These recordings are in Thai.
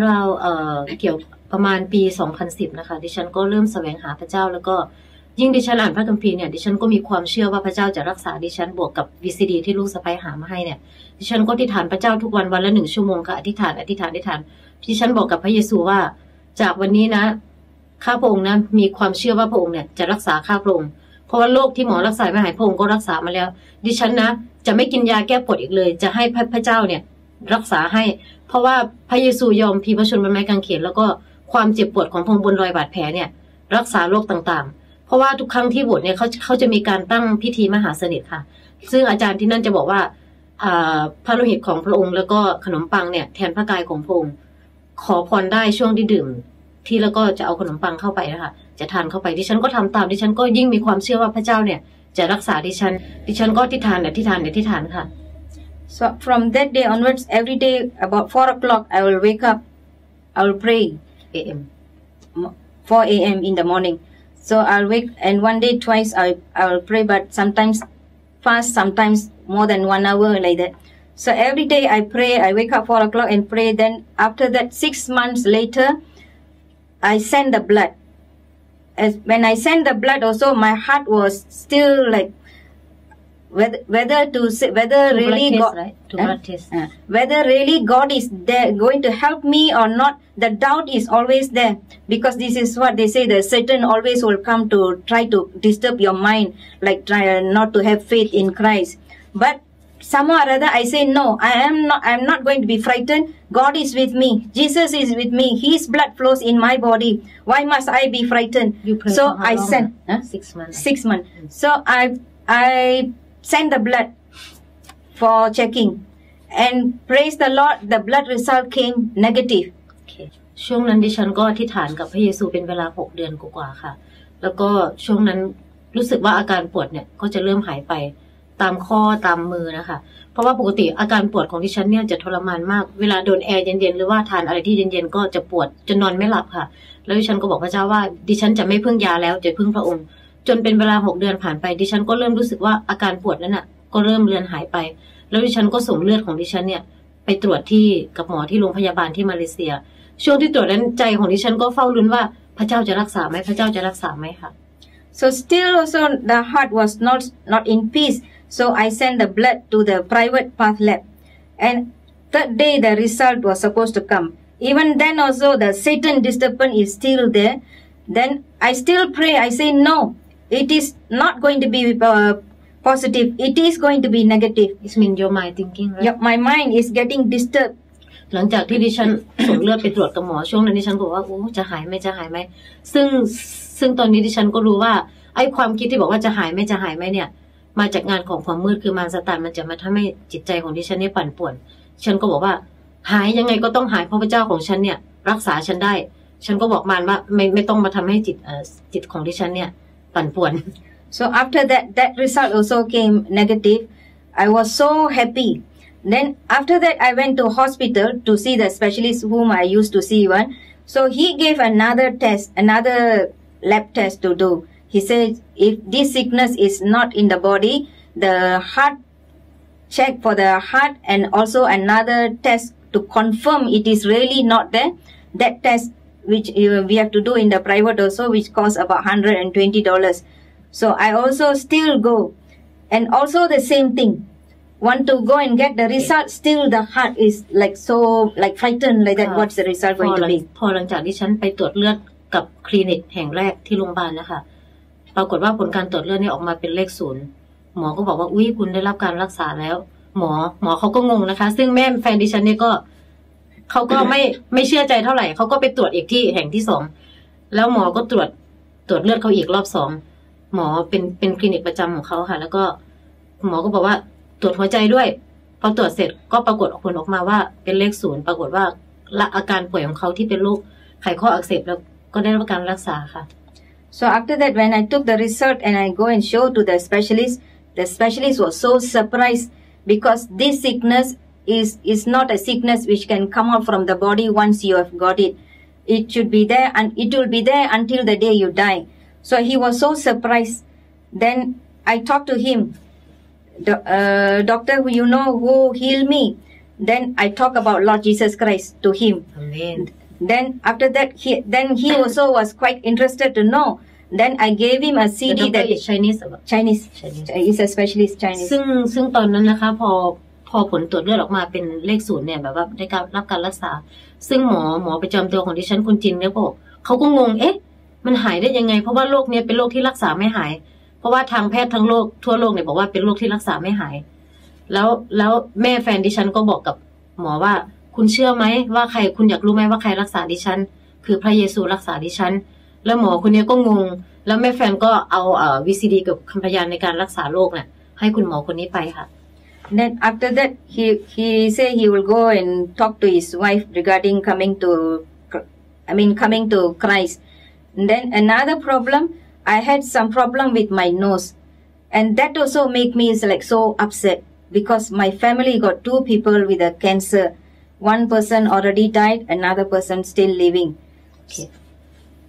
เราเอ่อเกี่ยวประมาณปี 2010 นะคะ ดิฉันก็เริ่มแสวงหาพระเจ้าแล้วก็ยิ่งดิฉันอ่านพระคัมภีร์เนี่ยดิฉันก็มีความเชื่อว่าพระเจ้าจะรักษาดิฉันบวกกับ VCD ที่ลูกสะใภ้หามาให้เนี่ย ดิฉันก็อธิษฐานพระเจ้าทุกวันวันละหนึ่งชั่วโมงค่ะอธิษฐานอธิษฐานอธิษฐานดิฉันบอกกับพระเยซูว่า จากวันนี้นะข้าพระองค์นะมีความเชื่อว่าพระองค์เนี่ยจะรักษาข้าพระองค์เพราะว่าโรคที่หมอรักษาไม่หายพระองค์ก็รักษามาแล้ว ดิฉันนะ จะไม่กินยาแก้ปวดอีกเลย จะให้พระเจ้าเนี่ย รักษาให้ เพราะว่าพระเยซูยอมพีพระชนม์บนไม้กางเขนแล้วก็ความเจ็บปวดของพระองค์บนรอยบาดแผลเนี่ย รักษาโรคต่างๆ เพราะว่าทุกครั้งที่บวชเนี่ยเขาเขาจะมีการตั้งพิธีมหาสนิทค่ะ ซึ่งอาจารย์ที่นั่นจะบอกว่าพระโลหิตของพระองค์แล้วก็ขนมปังเนี่ยแทนพระกายของพระองค์ขอพรได้ช่วงที่ดื่ม ที่แล้วก็จะเอาขนมปังเข้าไปนะคะจะทานเข้าไปดิฉันก็ทำตามดิฉันก็ยิ่งมีความเชื่อว่าพระเจ้าเนี่ยจะรักษาดิฉัน ดิฉันก็ที่ทานเนี่ยที่ทานเนี่ยที่ทานค่ะ so from that day onwards every day about four o'clock I will wake up I will pray a.m. 4 a.m. in the morning so I'll wake and one day twice I I will pray but sometimes fast sometimes more than one hour like that so every day I pray I wake up four o'clock and pray then after that six months later I send the blood as when I sent the blood also my heart was still like whether whether to say whether really God right? To blood. Uh, whether really God is there going to help me or not the doubt is always there because this is what they say the Satan always will come to try to disturb your mind like try uh, not to have faith in Christ but somehow or other I say no I am not I'm not going to be frightened God is with me Jesus is with me his blood flows in my body why must I be frightened You so I sent huh? huh? Six months. six months so I I send the blood for checking and praise the Lord the blood result came negative ช่วงนั้นดิฉันก็อธิษฐานกับพระเยซูเป็นเวลาหกเดือนกว่าๆค่ะ แล้วก็ช่วงนั้นรู้สึกว่าอาการปวดเนี่ยก็จะเริ่มหายไปตามข้อตามมือนะคะ เพราะว่าปกติอาการปวดของดิฉันเนี่ยจะทรมานมาก เวลาโดนแอร์เย็นๆ หรือว่าทานอะไรที่เย็นๆ ก็จะปวดจนนอนไม่หลับค่ะ แล้วดิฉันก็บอกพระเจ้าว่าดิฉันจะไม่พึ่งยาแล้วจะพึ่งพระองค์ จนเป็นเวลาหกเดือนผ่านไปดิฉันก็เริ่มรู้สึกว่าอาการปวดนั้นน่ะ ก็เริ่มเลือนหายไป แล้วดิฉันก็ส่งเลือดของดิฉันเนี่ย ไปตรวจที่กับหมอที่โรงพยาบาลที่มาเลเซีย ช่วงที่ตรวจนั้นใจของดิฉันก็เฝ้าลุ้นว่าพระเจ้าจะรักษาไหมพระเจ้าจะรักษาไหมค่ะ so still also the heart was not not in peace so I sent the blood to the private path lab and third day the result was supposed to come even then also the Satan disturbance is still there then I still pray I say no it is not going to be uh, positive it is going to be negative It's mean your mind thinking right yeah, my mind is getting disturbed หลังจากที่ดิฉันส่งเลือดไปตรวจกับหมอช่วงนั้นดิฉันบอกว่าโอ้จะหายไหมจะหายไหมซึ่งซึ่งตอนนี้ดิฉันก็รู้ว่าไอ้ความคิดที่บอกว่าจะหายไหมจะหายไหมเนี่ย มาจากงานของความมืดคือมารสตานมันจะมาทำให้จิตใจของดิฉันเนี่ยปั่นป่วนฉันก็บอกว่า หายยังไงก็ต้องหายเพราะพระเจ้าของฉันเนี่ย รักษาฉันได้ ฉันก็บอกมารว่าไม่ไม่ต้องมาทำให้จิตเอ่อจิตของดิฉันเนี่ย panpuan. So after that, that result also came negative. I was so happy. Then after that, I went to hospital to see the specialist whom I used to see one. So he gave another test, another lab test to do. He said, if this sickness is not in the body, the heart check for the heart and also another test to confirm it is really not there. That test which uh, we have to do in the private also, which costs about hundred and twenty dollars. So I also still go, and also the same thing. Want to go and get the result? Still, the heart is like so like frightened like that. Ah. What's the result พอ going ห to ลัง be? พอหลังจากที่ฉันไปตรวจเลือดกับคลินิกแห่งแรกที่โรงพยาบาลนะคะ ปรากฏว่าผลการตรวจเลือดเนี่ยออกมาเป็นเลขศูนย์หมอก็บอกว่า อุ้ยคุณได้รับการรักษาแล้ว หมอ หมอเขาก็งงนะคะ ซึ่งแม่แฟนดิฉันเนี่ยก็ เขาก็ไม่ไม่เชื่อใจเท่าไหร่เขาก็ไปตรวจอีกที่แห่งที่สองแล้วหมอก็ตรวจตรวจเลือดเขาอีกรอบสองหมอเป็นเป็นคลินิกประจำของเขาค่ะ แล้วก็หมอก็บอกว่าตรวจหัวใจด้วยพอตรวจเสร็จก็ปรากฏผลออกมาว่าเป็นเลขศูนย์ปรากฏว่าละอาการป่วยของเขาที่เป็นโรคไขข้ออักเสบแล้วก็ได้รับการรักษาค่ะ So after that, when I took the result and I go and show to the specialist, the specialist was so surprised because this sickness is is not a sickness which can come out from the body once you have got it. It should be there and it will be there until the day you die. So he was so surprised. Then I talked to him, "Do- uh, doctor, who you know who healed me. Then I talk about Lord Jesus Christ to him. อาเมน Then after that, he then he also was quite interested to know. Then I gave him a The CD doctor that is Chinese Chinese. Chinese He's a specialist Chinese. ซึ่งซึ่งตอนนั้นนะคะ พอ พอผลตรวจเลือดออกมาเป็นเลขศูนย์เนี่ยแบบว่าได้การรับการรักษา ซึ่งหมอหมอประจำตัวของดิฉันคนจีนเนี่ยบอกเขาก็งงเอ๊ะ มันหายได้ยังไง เพราะว่าโรคเนี้ยเป็นโรคที่รักษาไม่หาย เพราะว่าทางแพทย์ทั้งโลกทั่วโลกเนี่ยบอกว่าเป็นโรคที่รักษาไม่หาย แล้วแล้วแม่แฟนดิฉันก็บอกกับหมอว่า คุณเชื่อไหมว่าใครคุณอยากรู้ไหมว่าใครรักษาดิฉัน คือพระเยซูรักษาดิฉัน แล้วหมอคนนี้ก็งง แล้วแม่แฟนก็เอาเอ่อ VCD กับคำพยานในการรักษาโรคเนี่ยให้คุณหมอคนนี้ไปค่ะ Then after that, he he say he will go and talk to his wife regarding coming to, I mean coming to Christ. And then another problem, I had some problem with my nose, and that also make me like so upset because my family got two people with a cancer. One person already died, another person still living.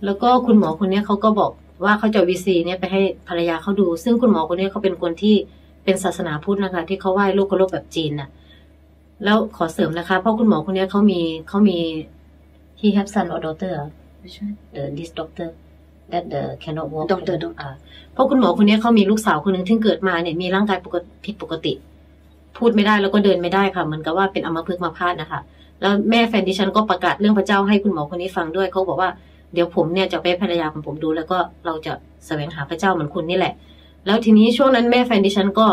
แล้วก็คุณหมอคนเนี้ยเขาก็บอกว่าเขาจะวีซีเนี่ยไปให้ภรรยาเขาดู ซึ่งคุณหมอคนเนี้ยเขาเป็นคนที่ เป็นศาสนาพุทธนะคะ ที่เขาไหว้ลูกกระโลกแบบจีนน่ะ แล้วขอเสริมนะคะ เพราะคุณหมอคนเนี้ยเขามีเขามี he have son or daughter the this doctor that the cannot walk Doctor, doctor. อ่าเพราะคุณหมอคนเนี้ยเขามีลูกสาวคนหนึ่งที่เกิดมาเนี่ยมีร่างกายปกติผิดปกติ พูดไม่ได้แล้วก็เดินไม่ได้ค่ะเหมือนกับว่าเป็นอัมพฤกษ์มาพาดนะคะ แล้วแม่แฟนดิฉันก็ประกาศเรื่องพระเจ้าให้คุณหมอคนนี้ฟังด้วยเขาบอกว่าเดี๋ยวผมเนี่ยจะไปให้ภรรยาของผมดู แล้วก็เราจะแสวงหาพระเจ้าเหมือนคุณนี่แหละ แล้วทีนี้ช่วงนั้นแม่แฟนดิฉันก็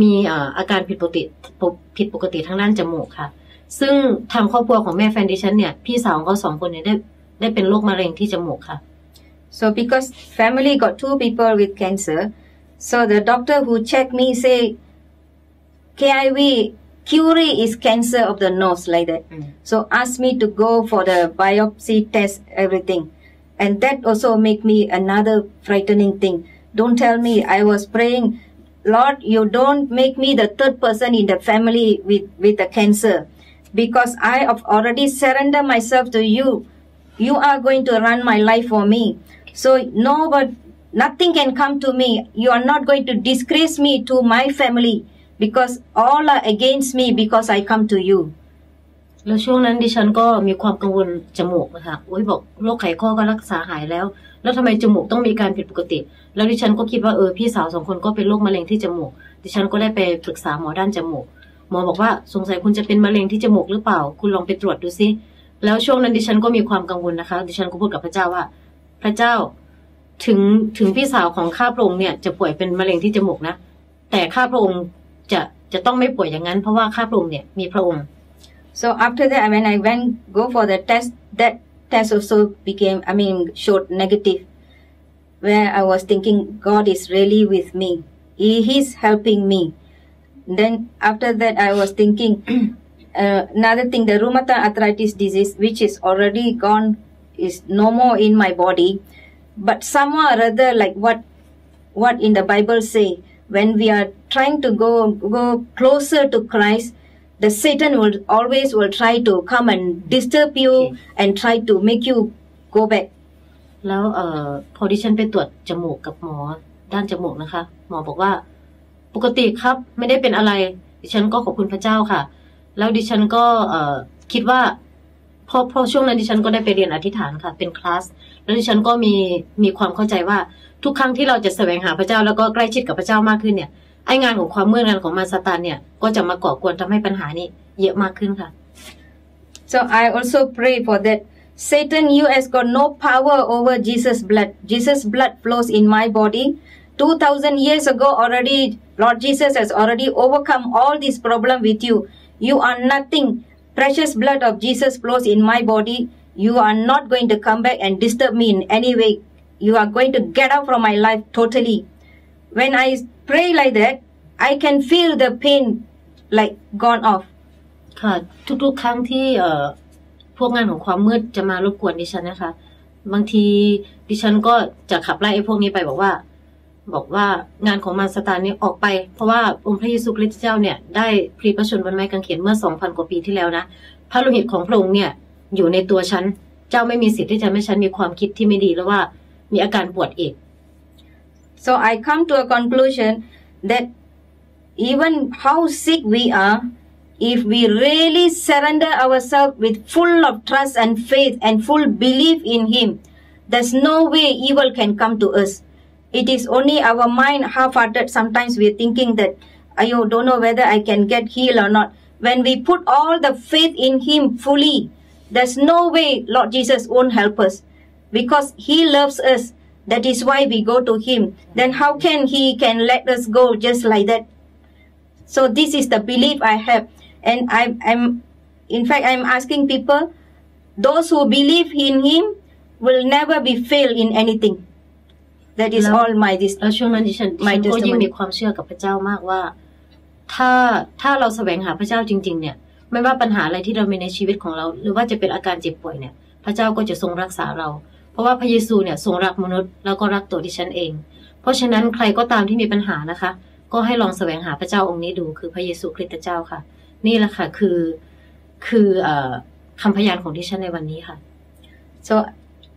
มีเอ่ออาการผิดปกติผิดปกติทางด้านจมูกค่ะ ซึ่งทางครอบครัวของแม่แฟนดิฉันเนี่ยพี่สาวของเขาสองคนเนี่ยได้ได้เป็นโรคมะเร็งที่จมูกค่ะ So because family got two people with cancer, so the doctor who checked me say KIV Curie is cancer of the nose like that. Mm. So asked me to go for the biopsy test everything. And that also make me another frightening thing. Don't tell me I was praying, Lord, you don't make me the third person in the family with, with the cancer. Because I have already surrendered myself to you. You are going to run my life for me. So no, but nothing can come to me. You are not going to disgrace me to my family because all are against me because I come to you. แล้วช่วงนั้นดิฉันก็มีความกังวลจมูกนะคะโอ้ยบอกโรคไขข้อก็รักษาหายแล้ว แล้วทำไมจมูกต้องมีการผิดปกติ แล้วดิฉันก็คิดว่าเออพี่สาวสองคนก็เป็นโรคมะเร็งที่จมูก ดิฉันก็ได้ไปปรึกษาหมอด้านจมูก หมอบอกว่าสงสัยคุณจะเป็นมะเร็งที่จมูกหรือเปล่า คุณลองไปตรวจดูซิ แล้วช่วงนั้นดิฉันก็มีความกังวลนะคะ ดิฉันก็พูดกับพระเจ้าว่า พระเจ้าถึงถึงพี่สาวของข้าพระองค์เนี่ยจะป่วยเป็นมะเร็งที่จมูกนะ แต่ข้าพระองค์จะจะต้องไม่ป่วยอย่างนั้น เพราะว่าข้าพระองค์เนี่ยมีพระองค์ So after that, when I went go for the test, that test also became, I mean, showed negative. Where I was thinking God is really with me. He is helping me. Then after that, I was thinking uh, another thing, the rheumatoid arthritis disease, which is already gone, is no more in my body. But somehow or other, like what what in the Bible say, when we are trying to go go closer to Christ, the Satan will always will try to come and disturb you and try to make you go back. แล้วเอ่อพอดิฉันไปตรวจจมูกกับหมอด้านจมูกนะคะ หมอบอกว่า ปกติครับไม่ได้เป็นอะไร ดิฉันก็ขอบคุณพระเจ้าค่ะ แล้วดิฉันก็เอ่อคิดว่าพอพอช่วงนั้นดิฉันก็ได้ไปเรียนอธิษฐานค่ะ เป็นคลาสแล้วดิฉันก็มีมีความเข้าใจว่าทุกครั้งที่เราจะแสวงหาพระเจ้าแล้วก็ใกล้ชิดกับพระเจ้ามากขึ้นเนี่ย ไองานของความมืดงานของมารซาตานเนี่ย ก็จะมาก่อกวนทำให้ปัญหานี้เยอะมากขึ้นค่ะ So I also pray for that. Satan, you has got no power over Jesus' blood. Jesus' blood flows in my body. 2000 years ago already, Lord Jesus has already overcome all this problem with you. You are nothing. Precious blood of Jesus flows in my body. You are not going to come back and disturb me in any way. You are going to get out from my life totally. When I pray like that, I can feel the pain like gone off. ค่ะทุกๆ ครั้งที่เอ่อพวกงานของความมืดจะมารบกวนดิฉันนะคะ บางทีดิฉันก็จะขับไล่ไอ้พวกนี้ไปบอกว่า บอกว่างานของมารสตานนี้ออกไป เพราะว่าองค์พระเยซูคริสต์เจ้าเนี่ยได้พลีพระชนบนไม้กางเขนเมื่อสองพันกว่าปีที่แล้วนะพระโลหิตของพระองค์เนี่ยอยู่ในตัวฉัน เจ้าไม่มีสิทธิ์ที่จะให้ฉันมีความคิดที่ไม่ดีแล้วว่ามีอาการปวดเอก So I come to a conclusion that even how sick we are, if we really surrender ourselves with full of trust and faith and full belief in Him, there's no way evil can come to us. It is only our mind half-hearted. Sometimes we're thinking that, I don't know whether I can get healed or not. When we put all the faith in Him fully, there's no way Lord Jesus won't help us because He loves us. That is why we go to Him. Then how can He can let us go just like that? So this is the belief I have, and I, I'm, in fact, I'm asking people, those who believe in Him will never be failed in anything. That is Now- all my this. แล้วช่วงนั้นดิฉันดิ My ฉันก็ยิ่ง testimony มีความเชื่อกับพระเจ้ามากว่า ถ้าถ้าเราแสวงหาพระเจ้าจริง ๆ เนี่ย ไม่ว่าปัญหาอะไรที่เรามีในชีวิตของเรา หรือว่าจะเป็นอาการเจ็บป่วยเนี่ย พระเจ้าก็จะทรงรักษาเรา เพราะว่าพระเยซูเนี่ยทรงรักมนุษย์แล้วก็รักตัวดิฉันเอง เพราะฉะนั้นใครก็ตามที่มีปัญหานะคะ ก็ให้ลองแสวงหาพระเจ้าองค์นี้ดูคือพระเยซูคริสต์เจ้าค่ะ นี่แหละค่ะคือคืออคำพยานของดิฉันในวันนี้ค่ะ So,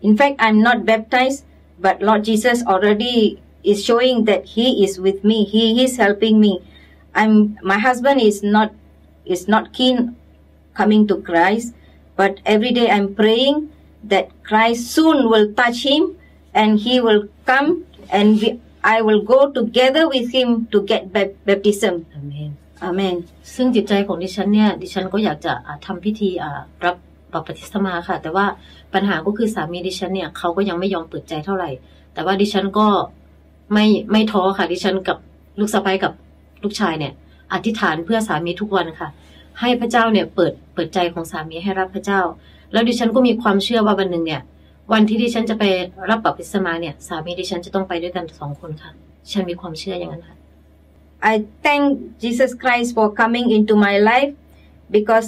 in fact, I'm not baptized, but Lord Jesus already is showing that He is with me. He is helping me. I'm my husband is not is not keen coming to Christ, but every day I'm praying that Christ soon will touch him and he will come and we, I will go together with him to get bap- baptism. อาเมน Amen. ซึ่งจิตใจของดิฉันเนี่ย ดิฉันก็อยากจะอ่าทำพิธีอ่ารับรับปฏิสมาค่ะ แต่ว่าปัญหาก็คือสามีดิฉันเนี่ยเขาก็ยังไม่ยอมเปิดใจเท่าไหร่ แต่ว่าดิฉันก็ไม่ไม่ท้อค่ะ ดิฉันกับลูกสะใภ้กับลูกชายเนี่ย อธิษฐานเพื่อสามีทุกวันค่ะ ให้พระเจ้าเนี่ยเปิดเปิดใจของสามีให้รับพระเจ้า แล้วดิฉันก็มีความเชื่อว่าวันหนึ่งเนี่ย วันที่ดิฉันจะไปรับบัพติศมาเนี่ย สามีดิฉันจะต้องไปด้วยกันสองคนค่ะดิฉันมีความเชื่ออย่างนั้นค่ะ I thank Jesus Christ for coming into my life because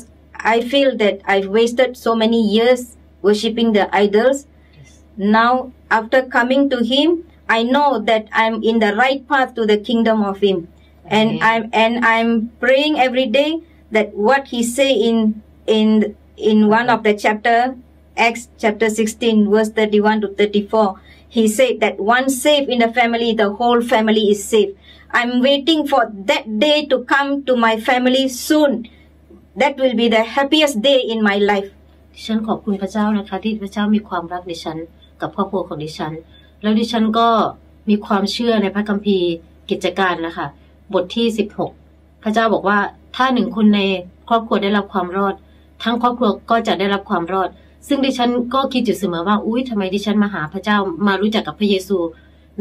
I feel that I've wasted so many years worshipping the idols. Now, after coming to Him, I know that I'm in the right path to the kingdom of Him, and Amen. I'm and I'm praying every day that what He say in in in one of the chapter Acts chapter 16 verse 31 to 34 he said that once safe in the family the whole family is safe i'm waiting for that day to come to my family soon that will be the happiest day in my life ฉันขอบคุณพระเจ้านะคะที่พระเจ้ามีความรักดิฉันกับครอบครัวของดิฉัน แล้วดิฉันก็มีความเชื่อในพระคัมภีร์กิจการนะคะบทที่ 16 พระเจ้าบอกว่าถ้าหนึ่งคนในครอบครัวได้รับความรอด ทั้งครอบครัวก็จะได้รับความรอด ซึ่งดิฉันก็คิดอยู่เสมอว่าอุ้ยทำไมดิฉันมาหาพระเจ้ามารู้จักกับพระเยซู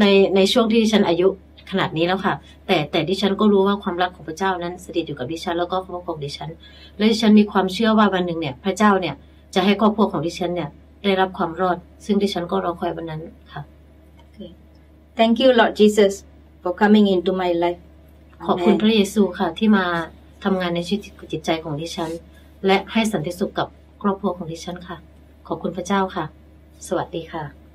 ในในช่วงที่ดิฉันอายุขนาดนี้แล้วค่ะ แต่แต่ดิฉันก็รู้ว่าความรักของพระเจ้านั้นสถิตอยู่กับดิฉัน แล้วก็ครอบครัวของดิฉัน และดิฉันมีความเชื่อว่าวันหนึ่งเนี่ย พระเจ้าเนี่ยจะให้ครอบครัวของดิฉันเนี่ยได้รับความรอด ซึ่งดิฉันก็รอคอยวันนั้นค่ะ thank you lord jesus for coming into my life ขอบคุณ Amen. พระเยซูค่ะที่มาทำงานในชีวิตจิตใจของดิฉัน และให้สันติสุขกับครอบครัวของดิฉันค่ะ ขอบคุณพระเจ้าค่ะ สวัสดีค่ะ